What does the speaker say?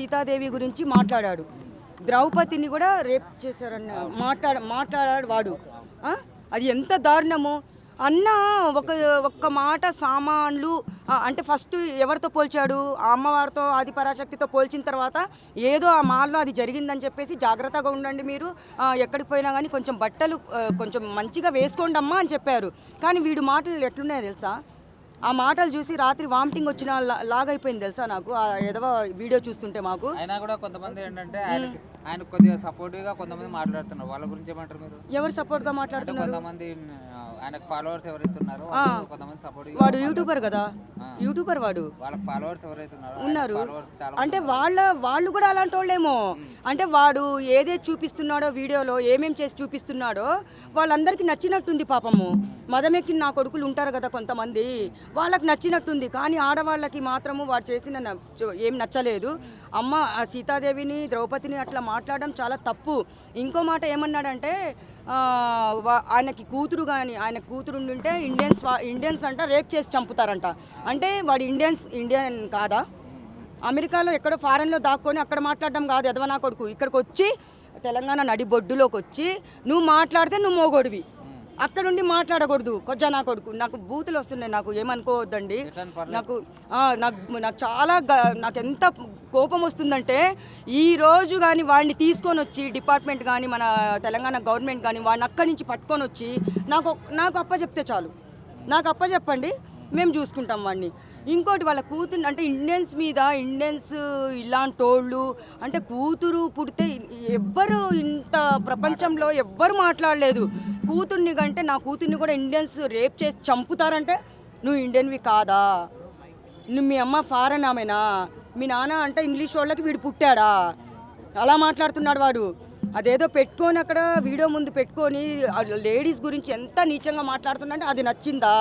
సీతాదేవి గురించి మాట్లాడాడు. ద్రౌపదిని కూడా రేప్ చేశారన్న మాట్లాడ మాట్లాడాడు వాడు. అది ఎంత దారుణము. అన్న ఒక ఒక్క మాట సామాన్లు అంటే ఫస్ట్ ఎవరితో పోల్చాడు? ఆ అమ్మవారితో ఆది పరాశక్తితో పోల్చిన తర్వాత ఏదో ఆ మాల్లో అది జరిగిందని చెప్పేసి జాగ్రత్తగా ఉండండి మీరు. ఎక్కడికి పోయినా కానీ కొంచెం బట్టలు కొంచెం మంచిగా వేసుకోండి అమ్మా అని చెప్పారు. కానీ వీడు మాటలు ఎట్లున్నాయో తెలుసా? ఆ మాటలు చూసి రాత్రి వామిటింగ్ వచ్చిన లాగైపోయింది తెలుసా నాకు. ఆ ఎదవ వీడియో చూస్తుంటే మాకు. అయినా కూడా కొంతమంది ఏంటంటే ఆయన కొద్దిగా సపోర్టివ్గా కొంతమంది మాట్లాడుతున్నారు. వాళ్ళ గురించి ఏమంటారు మీరు? ఎవరు సపోర్ట్గా అంటే మాట్లాడుతున్నారు? కొంతమంది ఆ, ఆయనకు ఫాలోవర్స్ ఆ. వాళ్ళు కొంతమంది సపోర్టివ్ వాడు యూట్యూబర్ కదా. యూట్యూబర్ వాడు. ఉన్నారో అంటే వాళ్ళ వాళ్ళు కూడా అలాంటి వాళ్ళేమో అంటే వాడు ఏదేది చూపిస్తున్నాడో వీడియోలో ఏమేం చేసి చూపిస్తున్నాడో వాళ్ళందరికీ నచ్చినట్టుంది పాపము. మదమెక్కిన నా కొడుకులు ఉంటారు కదా కొంతమంది. వాళ్ళకి నచ్చినట్టుంది. కానీ ఆడవాళ్ళకి మాత్రము వాడు చేసిన ఏం నచ్చలేదు. అమ్మ ఆ సీతాదేవిని ద్రౌపదిని అట్లా మాట్లాడడం చాలా తప్పు. ఇంకో మాట ఏమన్నాడంటే ఆయనకి కూతురు కానీ ఆయన కూతురు ఉంటే ఇండియన్స్ ఇండియన్స్ అంట రేప్ చేసి చంపుతారంట. అంటే వాడు ఇండియన్స్ ఇండియన్ కాదా? అమెరికాలో ఎక్కడో ఫారెన్లో దాక్కొని అక్కడ మాట్లాడడం కాదు ఎదవ నా కొడుకు. ఇక్కడికి వచ్చి తెలంగాణ నడి బొడ్డులోకి వచ్చి నువ్వు మాట్లాడితే నువ్వు మోగొడివి. అక్కడ ఉండి మాట్లాడకూడదు. కొజ్జా నా కొడుకు. నాకు బూతులు వస్తున్నాయి. నాకు ఏమనుకోవద్దండి. నాకు నాకు నాకు చాలా నాకు ఎంత కోపం వస్తుందంటే ఈ రోజు కానీ వాడిని తీసుకొని వచ్చి డిపార్ట్మెంట్ కానీ మన తెలంగాణ గవర్నమెంట్ కానీ వాడిని అక్కడి నుంచి పట్టుకొని వచ్చి నాకు నాకు అప్ప చెప్తే చాలు. నాకు అప్ప చెప్పండి మేము చూసుకుంటాం వాడిని. ఇంకోటి వాళ్ళ కూతురు అంటే ఇండియన్స్ మీద ఇండియన్స్ ఇలాంటోళ్ళు అంటే కూతురు పుడితే ఎవ్వరు ఇంత ప్రపంచంలో ఎవ్వరు మాట్లాడలేదు. కూతుర్ని కంటే నా కూతుర్ని కూడా ఇండియన్స్ రేప్ చేసి చంపుతారంటే నువ్వు ఇండియన్వి కాదా? నువ్వు మీ అమ్మ ఫారెన్ ఆమెనా? మీ నాన్న అంటే ఇంగ్లీష్ వాళ్ళకి వీడు పుట్టాడా? అలా మాట్లాడుతున్నాడు వాడు. అదేదో పెట్టుకొని అక్కడ వీడియో ముందు పెట్టుకొని లేడీస్ గురించి ఎంత నీచంగా మాట్లాడుతున్నా అంటే అది నచ్చిందా?